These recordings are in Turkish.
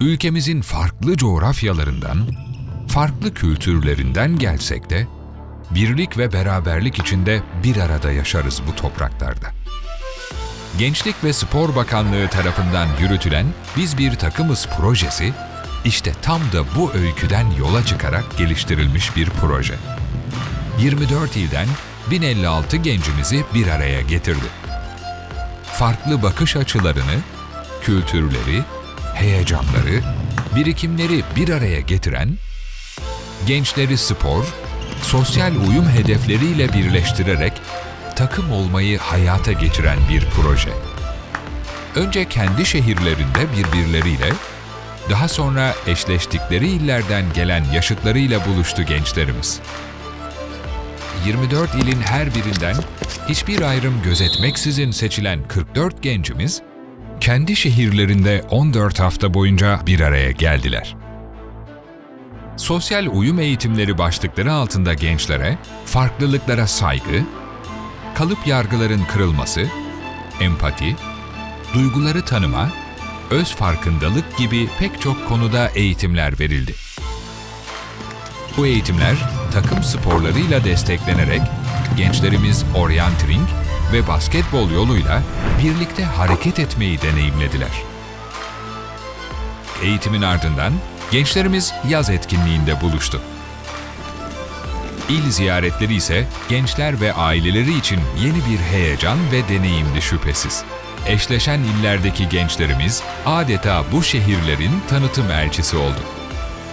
ülkemizin farklı coğrafyalarından, farklı kültürlerinden gelsek de, birlik ve beraberlik içinde bir arada yaşarız bu topraklarda. Gençlik ve Spor Bakanlığı tarafından yürütülen Biz Bir Takımız projesi, işte tam da bu öyküden yola çıkarak geliştirilmiş bir proje. 24 ilden 1056 gencimizi bir araya getirdi. Farklı bakış açılarını, kültürleri, heyecanları, birikimleri bir araya getiren, gençleri spor, sosyal uyum hedefleriyle birleştirerek takım olmayı hayata geçiren bir proje. Önce kendi şehirlerinde birbirleriyle, daha sonra eşleştikleri illerden gelen yaşıtlarıyla buluştu gençlerimiz. 24 ilin her birinden hiçbir ayrım gözetmeksizin seçilen 44 gencimiz, kendi şehirlerinde 14 hafta boyunca bir araya geldiler. Sosyal uyum eğitimleri başlıkları altında gençlere farklılıklara saygı, kalıp yargıların kırılması, empati, duyguları tanıma, öz farkındalık gibi pek çok konuda eğitimler verildi. Bu eğitimler takım sporlarıyla desteklenerek gençlerimiz orientering ve basketbol yoluyla birlikte hareket etmeyi deneyimlediler. Eğitimin ardından gençlerimiz yaz etkinliğinde buluştu. İl ziyaretleri ise gençler ve aileleri için yeni bir heyecan ve deneyimdi şüphesiz. Eşleşen illerdeki gençlerimiz adeta bu şehirlerin tanıtım elçisi oldu.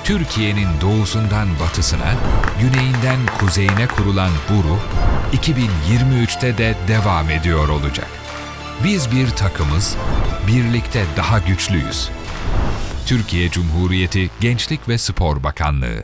Türkiye'nin doğusundan batısına, güneyinden kuzeyine kurulan bu ruh, 2023'te de devam ediyor olacak. Biz bir takımız, birlikte daha güçlüyüz. Türkiye Cumhuriyeti Gençlik ve Spor Bakanlığı